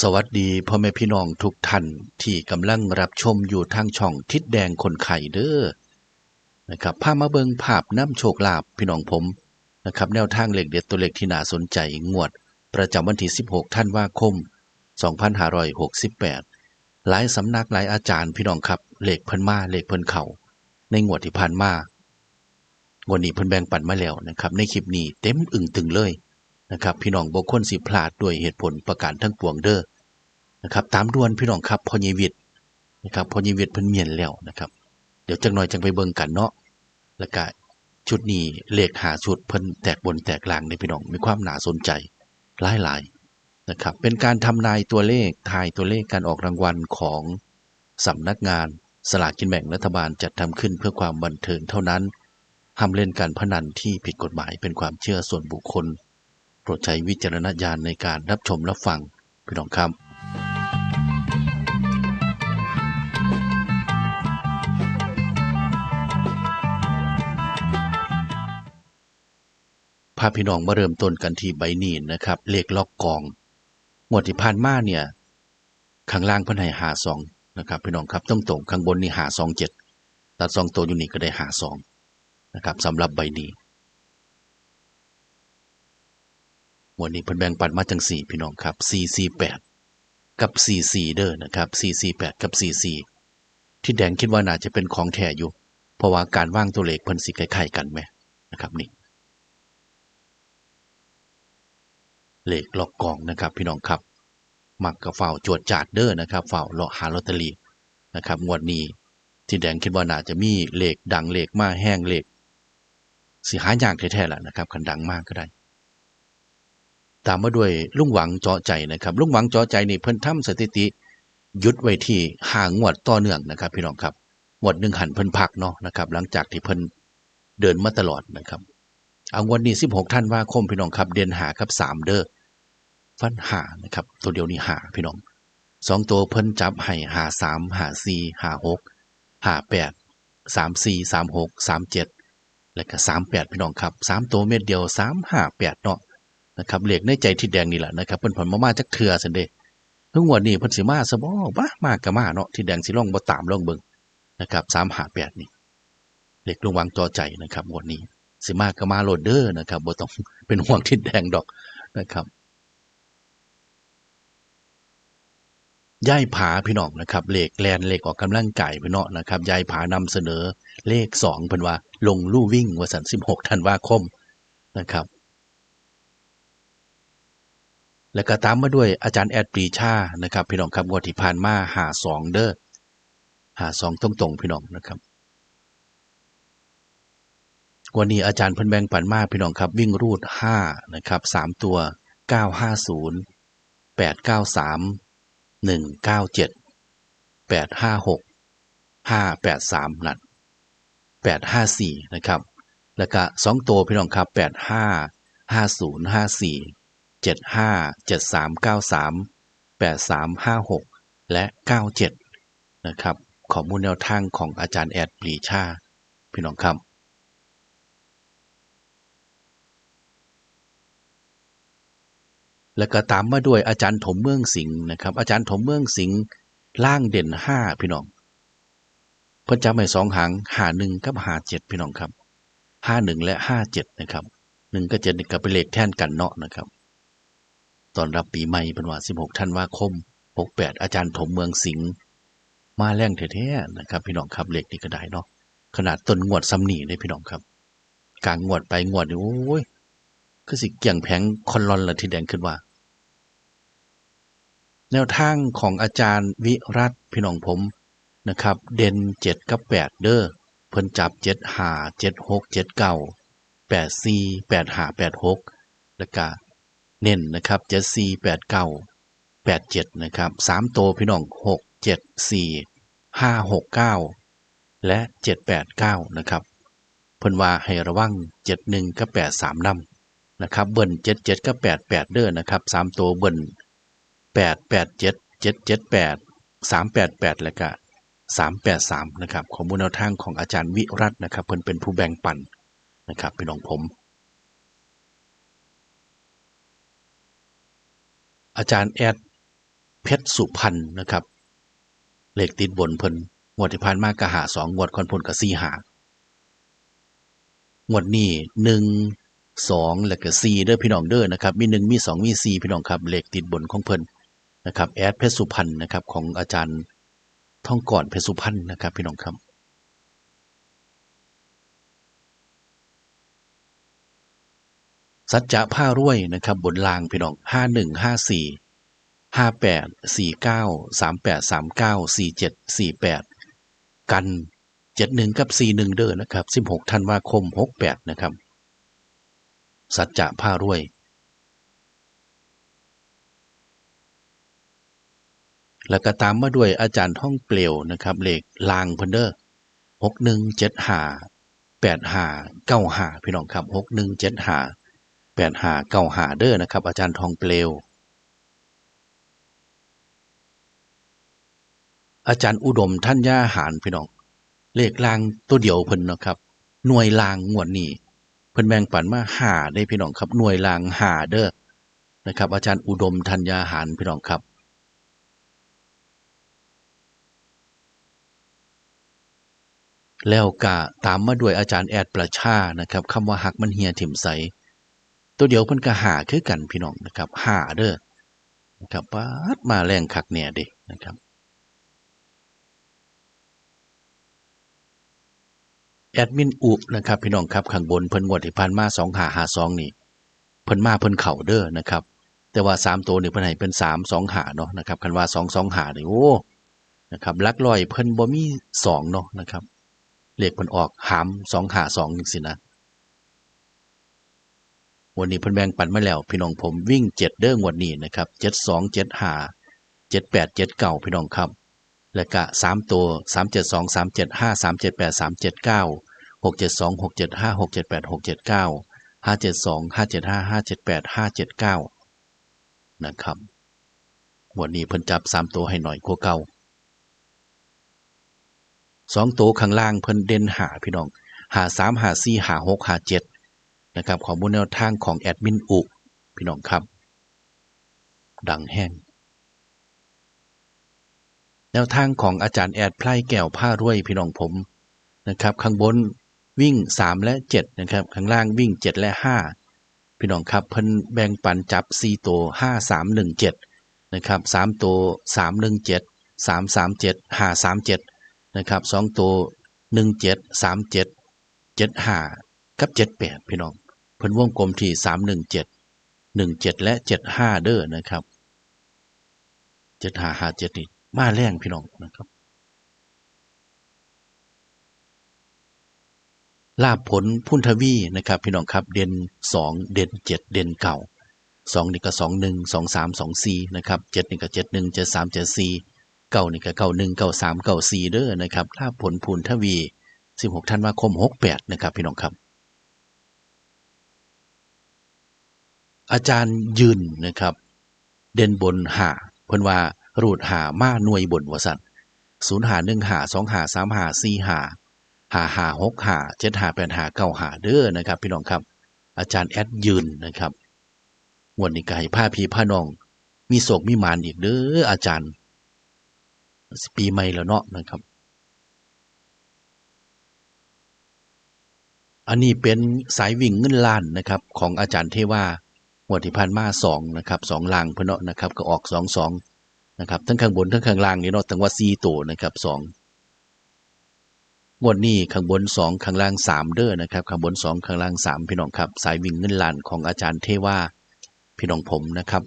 สวัสดีพ่อแม่พี่น้องทุกท่านที่กำลังรับชมอยู่ทางช่องทิศแดงคนไข่เด้อนะครับพามาเบิงภาพน้ำโชคลาภพี่น้องผมนะครับแนวทางเลขเด็ดตัวเลขที่น่าสนใจงวด ประจำวันที่ 16ธันว่าคม 2568 หลายสำนักหลายอาจารย์พี่น้องครับเลขเพิ่นมาเลขเพิ่นเข่าในงวดที่ผ่านมางวดนี้เพิ่นแบ่งปันมาแล้วนะครับในคลิปนี้เต็มอึ่งตึงเลย นะครับ พี่น้องบ่ควรสิพลาดด้วยเหตุผลประการทั้งปวงเด้อนะครับ ตามด่วนพี่น้องครับพอเยวิทนะครับพอเยวิทเพิ่นเมียนแล้วนะครับ เดี๋ยวจังหน่อยจังไปเบิ่งกันเนาะแล้วก็ชุดนี้เลขหาชุดเพิ่นแตกบนแตกล่างในพี่น้องมีความน่าสนใจหลายๆนะครับ เป็นการทำนายตัวเลขทายตัวเลขการออกรางวัลของสำนักงานสลากกินแบ่งรัฐบาลจัดทำขึ้นเพื่อความบันเทิงเท่านั้นห้ามเล่นการพนันที่ผิดกฎหมายเป็นความเชื่อส่วนบุคคล โปรดใช้วิจารณญาณในการรับชมรับฟังพี่น้องครับพาพี่น้องมาเริ่มต้นกันที่ใบนีนะครับ เลขล็อกกองงวดที่ผ่านมาเนี่ยข้างล่างพิ่นให้หาสองนะครับพี่น้องครับตรงตรงข้างบนนี่หาสองเจ็ดตัดสองตัวอยู่นี่ก็ได้หาสองนะครับสำหรับใบนี้ง วดนี้เพิ่นแบ่งปันมาจังสี่พี่น้องครับสี่สี่แปดกับสี่สี่เด้อนะครับสี่สี่แปดกับสี่สี่ที่แดงคิดว่าน่าจะเป็นของแท้อยู่ เพราะว่าการว่างตัวเลขเพิ่นสิคล้ายๆกันไหมนะครับนี่เลขล็อกกองนะครับ พี่น้องครับ มักกับเฝ้าจวดจาดเด้อนะครับเฝ้าเลาะหาลอตเตอรี่นะครับงวดนี้ที่แดงคิดว่าน่าจะมีเลขดังเลขมาแห้งเลขสิหายากแท้ๆแหละนะครับคันดังมากก็ได้ ตามมาด้วยลุงหวังเจาะใจนะครับลุงหวังเจาะใจนี่เพิ่นทำสถิติยุดไว้ที่ห่างวดต่อเนื่องนะครับ พี่น้องครับงวดหนึ่งหันเพิ่นพักเนาะนะครับ หลังจากที่เพิ่นเดินมาตลอดนะครับเอาวันนี้ 16 ท่านว่าคมพี่น้องครับ เดือนหาครับสามเด้อฟันหานะครับ ตัวเดียวนี้หาพี่น้องสองตัวเพิ่นจับให้หาสามหาสี่หาหกหาแปดสามสี่สามหกสามเจ็ดแล้วก็สามแปดพี่น้องครับสามตัวเม็ดเดียวสามห้าแปดเนาะ นะครับเหลขในใจที่แดงนี่แหละนะครับเพิ่นผลมามาจากเถื่อสันเดะเพิ่งวันนี้เพิ่นสิมาซะบ่บ้ามากกะมาเนาะที่แดงสิลองบ่ตามลองเบิงนะครับสามหาแปดนี่เหลขลุงวางจอใจนะครับวันนี้สิมากก็มาโหลดเดอร์นะครับบ่ต้องเป็นห่วงทิศแดงดอกนะครับย่ายผาพี่น้องนะครับเลขแลนเลขออกกำลังกายพี่น้องนะครับยายผานำเสนอเลขสองเพิ่นว่าลงลู่วิ่งวันสันสิบหกธันวาคมนะครับ แล้วก็ตามมาด้วยอาจารย์แอดปรีชานะครับพี่น้องครับงวดที่ผ่านมาหาสองเด้อหาสองตรงๆพี่น้องนะครับวันนี้อาจารย์พิ่นแบงปันมาพี่น้องครับ วิ่งรูดห้านะครับสามตัวเก้าห้าศูนย์แปดเก้าสามหนึ่งเก้าเจ็ดแปดห้าหกห้าแปดสามนัดแปดห้าสี่นะครับ แล้วก็สองตัวพี่น้องครับแปดห้าห้าศูนย์ห้าสี่ เจ็ดห้าเจ็ดสามเก้าสามแปดสามห้าหกและเก้าเจ็ดนะครับข้อมูลแนวทางของอาจารย์แอดปรีชา พี่น้องครับแล้วก็ตามมาด้วยอาจารย์ถมเมืองสิงห์นะครับ อาจารย์ถมเมืองสิงห์ล่างเด่นห้าพี่น้องเพิ่นจำให้สองหางหาหนึ่งกับหาเจ็ดพี่น้องครับห้าหนึ่งและห้าเจ็ดนะครับหนึ่งก็เจ็ดนี่ก็เป็นเลขแท่นกันเนาะนะครับ ตอนรับปีใหม่เป็นว่าสิบหกธันวาคมหกแปดอาจารย์ถมเมืองสิงห์มาแรงแท้ๆนะครับ พี่น้องครับเหลขนี่ก็ได้เนาะขนาดต้นงวดซ้ำหนีเลยพี่น้องครับ กลางงวดไปงวดนี่โอ้ยคือสิเกี่ยงแผงคอนลอนละที่แดงขึ้นว่า แนวทางของอาจารย์วิรัตพี่น้องผมนะครับ เด่นเจ็ดกับแปดเด้อเพิ่นจับเจ็ดหาเจ็ดหกเจ็ดเก้าแปดสี่แปดหาแปดหกแล้วก็ เน้นนะครับเจ็ดสี่แปดเก้าแปดเจ็ดนะครับสามตัวพี่น้องหกเจ็ดสี่ห้าหกเก้าและเจ็ดแปดเก้านะครับเพิ่นว่าให้ระวังเจ็ดหนึ่งกับแปดสามนำนะครับเบิ้ลเจ็ดเจ็ดก็แปดแปดเด้อนะครับสามตัวเบิ้ลแปดแปดเจ็ดเจ็ดเจ็ดแปดสามแปดแปดแล้วก็สามแปดสามนะครับข้อมูลแนวทางของอาจารย์วิรัตนะครับเพิ่นเป็นผู้แบ่งปันนะครับพี่น้องผม อาจารย์แอดเพชรสุพรรณนะครับเหลขติดบนเพิ่นงวดที่ผ่านมากะหาสองงวดคอนพลกะสี่หางวดนี้หนึ่งสองแล้วก็สี่เด้อพี่น้องเด้อนะครับ มีหนึ่งมีสองมีสี่พี่น้องครับเหลขติดบนของเพิ่นนะครับแอดเพชรสุพรรณนะครับของอาจารย์ท่องก่อนเพชรสุพรรณนะครับ พี่น้องครับ สัจจะผ้ารวยนะครับ บนรางพี่น้องห้าหนึ่งห้าสี่ห้าแปดสี่เก้าสามแปดสามเก้าสี่เจ็ดสี่แปดกันเจ็ดหนึ่งกับสี่หนึ่งเด้อนะครับสิบหกธันวาคมหกแปดนะครับ สัจจะผ้ารวย แล้วก็ตามมาด้วยอาจารย์ท่องเปลวนะครับเลขลางพันเดอร์หกหนึ่งเจ็ดหาแปดหาเก้าหาพี่น้องครับหกหนึ่งเจ็ดหา ดหาเก้าหาเด้อนะครับ อาจารย์ทองเปลว อาจารย์อุดมท่านย่าหารพี่น้อง เลขลางตัวเดียวเพิ่นนะครับ หน่วยลางงวดนี้เพิ่นแบ่งปันมาหาได้พี่น้องครับ หน่วยลางหาเด้อนะครับ อาจารย์อุดมทัญญาหารพี่น้องครับแล้วก็ตามมาด้วยอาจารย์แอดประชานะครับคำว่าหักมันเฮียถิ่มใส ตัวเดียวเพิ่นก็หาคือกันพี่น้องนะครับหาเด้อนะครับปาดมาแรงคักเนี่ยเด้นะครับแอดมินอุนะครับพี่น้องครับข้างบนเพิ่นงวดที่ผ่านมา2 5 5 2นี่เพิ่นมาเพิ่นเข่าเด้อนะครับแต่ว่า3ตัวนี่เพิ่นให้เป็น3 2หาเนาะนะครับคันว่า2 2หานี่โอ้นะครับลักร้อยเพิ่นบ่มี2เนาะนะครับเลขเพิ่นออกหาม2หา2จังซี่นะ วันนี้เพิ่นแบ่งปั่นมาแล้ว พี่น้องผมวิ่งเจ็ดเด้งวันนี้นะครับเจ็ดสองเจ็ดห้าเจ็ดแปดเจ็ดเก่าพี่น้องครับ และกะสามตัวสามเจ็ดสองสามเจ็ดห้าสามเจ็ดแปดสามเจ็ดเก้าหกเจ็ดสองหกเจ็ดห้าหกเจ็ดแปดหกเจ็ดเก้าห้าเจ็ดสองห้าเจ็ดห้าห้าเจ็ดแปดห้าเจ็ดเก้านะครับวันนี้เพิ่นจับสามตัวให้หน่อยกว่าเก่าสองตัวข้างล่างเพิ่นเด่นหาพี่น้องหาสามหาสี่หาหกหาเจ็ด นะครับของมูลแนวทางของแอดมินอุพี่น้องครับ ดังแห้งแนวทางของอาจารย์แอดไพร่แก้วผ้ารวยพี่น้องผมนะครับข้างบนวิ่ง 3 และ 7 นะครับ ข้างล่างวิ่ง 7 และ 5 พี่น้องครับเพิ่นแบ่งปันจับ 4 ตัว 5 3 1 7 นะครับ 3 ตัว 3 1 7 3 3 7 5 3 7 นะครับ 2 ตัว 1 7 3 7 7 5 กับ 78 พี่น้อง พิ่นวงกลมที่3 1 7 1 7และ7 5เด้อนะครับ7 5 5 7นี่มาแรงพี่น้องนะครับ ลาบผลพุ่นทวีนะครับ พี่น้องครับเด่นสองเด่นเจ็ดเด่นเก่าสองนี่ก็สองหนึ่งสองสามสองสี่นะครับเจ็ดนี่ก็เจ็ดหนึ่งเจ็ดสามเจ็ดสี่เก้านี่ก็เก้าหนึ่งเก้าสามเก้าสี่เด้อนะครับลาบผลพุ่นทวีสิบหกธันวาคมหกแปดนะครับ พี่น้องครับ อาจารย์ยืนนะครับ เด่นบนหาเพิ่นว่ารูดหามาหน่วยบนวสันศูนย์หาหนึ่งหาสองหาสามหาสี่หาหาหาหกหาเจ็ดหาแปดหาเก้าหาเด้อนะครับ พี่น้องครับ อาจารย์แอดยืนนะครับวันนี้ก็ให้ผ้าพีผ้านอง มีโศกมีมานอีกเด้ออาจารย์ ปีใหม่แล้วเนาะนะครับ อันนี้เป็นสายวิ่งเงินล้านนะครับ ของอาจารย์เทว่า วดที่ผ่านมาสองนะครับสองลางเพื่อนเนาะนะครับ ก็ออกสองสองนะครับ ทั้งข้างบนทั้งข้างล่างนี่เนาะทั้งว่าซีตัวนะครับสองงวดนี้ข้างบนสองข้างล่างสามเด้อนะครับข้างบนสองข้างล่างสามพี่น้องครับ สายวิ่งเงินล้านของอาจารย์เทว่าพี่น้องผมนะครับ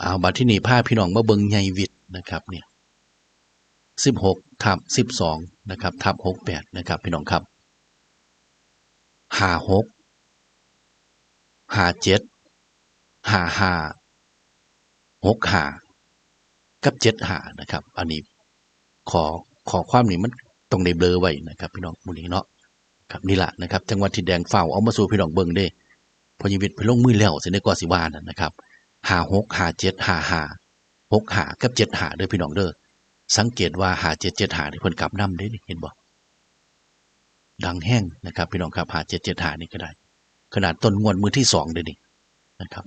เอาบัดที่นี่ผ้าพี่น้องมาเบิงใหญ่วิทย์นะครับเนี่ยสิบหกทับสิบสองนะครับทับหกแปดนะครับพี่น้องครับ หาหกหาเจ็ดหาหาหกหากับเจ็ดหานะครับ อันนี้ขอขอความนี้มันต้องได้เบลอไว้นะครับ พี่น้องมูลนี้เนาะครับนี่แหละนะครับ จังหวัดที่แดงเฝ้าเอามาสู่พี่น้องเบิ่งเด้พอยีวิตไปลงมือแล้วเสนกว่าสิวานนะครับหาหกหาเจ็ดหาหาหกหากับเจ็ดหาเด้อพี่น้องเด้อสังเกตว่าหาเจ็ดเจ็ดหาที่เพิ่นกลับนำได้เห็นบ่ ดังแห้งนะครับ พี่น้องครับหาเจ็ดเจ็ดหานี่ก็ได้ ขนาดต้นงวดมือที่สองเลยนี่นะครับ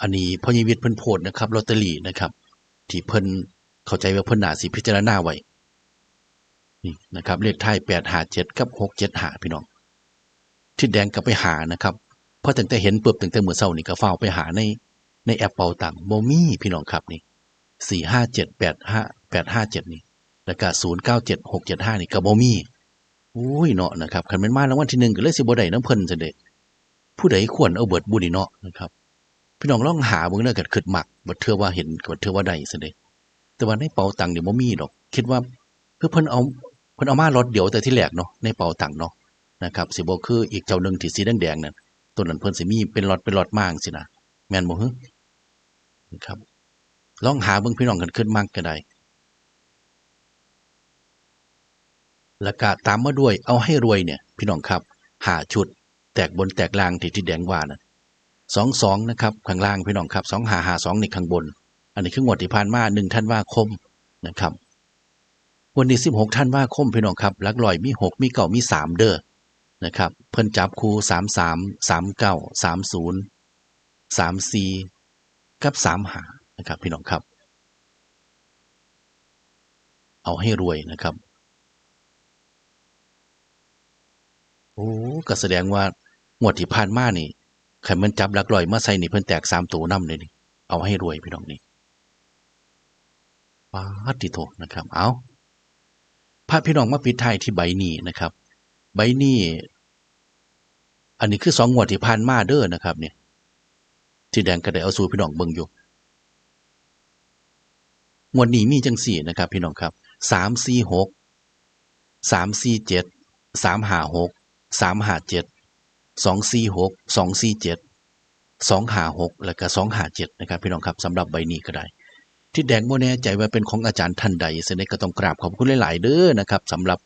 อันนี้พ่อยิวิทย์เพิ่นโพดนะครับลอตเตอรี่นะครับ ที่เพิ่นเข้าใจว่าเพิ่นหนาสิพิจารณาไว้นี่นะครับเลขท้ายแปดหาเจ็ดกับหกเจ็ดหาพี่น้อง ที่แดงก็ไปหานะครับเพราะตั้งแต่เห็นปุ๊บตั้งแต่เมื่อเช้านี่ก็เฝ้าไปหาในในแอปเป่าตังโมมี่พี่น้องครับนี่สี่ห้าเจ็ดแปดห้าแปดห้าเจ็ดนี่ แล้วก็ศูนย์เก้าเจ็ดหกเจ็ดห้านี่ก็บ่มีอุ้ยเนาะนะครับคันแม่นมารางวัลที่หนึ่งก็เลยสิบได้น้ำเพิ่นซะเด้ผู้ใดควรเอาเบิดบุญนี่เนาะนะครับพี่น้องลองหาเบิ่งเด้อก็คิดมักบ่เทือว่าเห็นบ่เทือว่าได้ซะเด้แต่ว่าในเป๋าตังค์นี่บ่มีดอก คิดว่าเพื่อเพิ่นเอาเพิ่นเอามารถเดี๋ยวแต่ที่แรกเนาะในเป๋าตังค์เนาะนะครับสิบ่คืออีกเจ้าหนึ่งที่สีแดงๆนั่นตัวนั้นเพิ่นสิมีเป็นล็อตเป็นล็อตมาจังซี่นะแม่นบ่ฮึนะครับลองหาเบิ่งพี่น้องกันขึ้นมักก็ได้ แล้วก็ตามมาด้วยเอาให้รวยเนี่ย พี่น้องครับหาชุด แตกบนแตกล่างที่ที่แดงว่านะสองสองนะครับข้างล่างพี่น้องครับสองหาหาสองในข้างบน อันนี้คืองวดที่ผ่านมาหนึ่งท่านว่าคมนะครับ วันนี้สิบหกท่านว่าคมพี่น้องครับลักลอยมีหกมีเก่ามีสามเด้อนะครับเพิ่นจับคูสามสามสามเก้าสามศูนย์สามสี่กับสามหานะครับ พี่น้องครับ เอาให้รวยนะครับ โอ้ก็แสดงว่างวดที่ผ่านมานี่ใครมันจับหลักลอยมาใส่นี่เพิ่นแตกสามตัวนำเลยนี่เอาให้รวยพี่น้องนี่ปาติโทนะครับ เอาพาพี่น้องมาปิดท้ายที่ใบนี้นะครับ ใบนี้อันนี้คือสองงวดที่ผ่านมาเด้อนะครับ เนี่ย ที่แดงก็ได้เอาสู่พี่น้องเบิ่งอยู่งวดนี้มีจังสี่นะครับ พี่น้องครับสามสี่หกสามสี่เจ็ดสามห้าหก สามหาเจ็ดสองสี่หกสองสี่เจ็ดสองหาหกแล้วก็สองหาเจ็ดนะครับพี่น้องครับสำหรับใบนี้ก็ได้ ที่แดงโมแน่ใจว่าเป็นของอาจารย์ท่านใดเสนก็ต้องกราบขอบคุณหลาย ๆ เด้อนะครับสำหรับ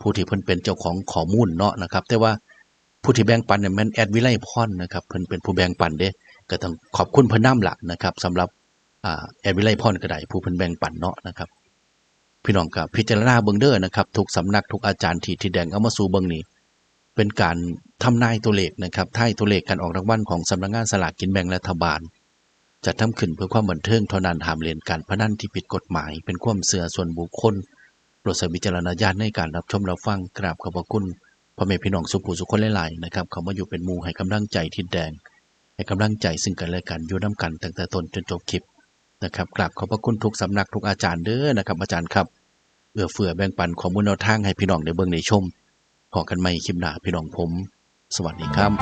ผู้ที่เพิ่นเป็นเจ้าของข้อมูลเนาะนะครับ แต่ว่าผู้ที่แบ่งปันเนี่ยแม่นแอดวิไลพรนะครับเพิ่นเป็นผู้แบ่งปันเด้ก็ต้องขอบคุณเพิ่นนำละนะครับสำหรับแอดวิไลพรก็ได้ผู้เพิ่นแบ่งปันเนาะนะครับพี่น้องกับพิจารณาเบิ่งเด้อนะครับทุกสำนักทุกอาจารย์ที่ที่แดงเอามาสู่เบิ่งนี้ เป็นการทำนายตัวเลขนะครับท้ายตัวเลขการออกรางวัลของสำนักงานสลากกินแบ่งรัฐบาลจะทำขึ้นเพื่อความบันเทิงเท่านั้นหามเล่นการพนันที่ผิดกฎหมาย เป็นความเสื่อส่วนบุคคลโปรดใช้วิจารณญาณในการรับชมรับฟังกราบขอบพระคุณพ่อแม่พี่น้องสุภูสุคนหลายๆนะครับเขามาอยู่เป็นมูให้กำลังใจทิดแดง ให้กำลังใจซึ่งกันและกันอยู่น้ำกันตั้งแต่ต้นจนจบคลิปนะครับกราบขอบพระคุณทุกสำนักทุกอาจารย์เด้อนะครับอาจารย์ครับเอื้อเฟื้อแบ่งปันข้อมูลแนวทางให้พี่น้องได้เบิ่งได้ชม พอกันใหม่คลิปหน้าพี่น้องผม สวัสดีครับ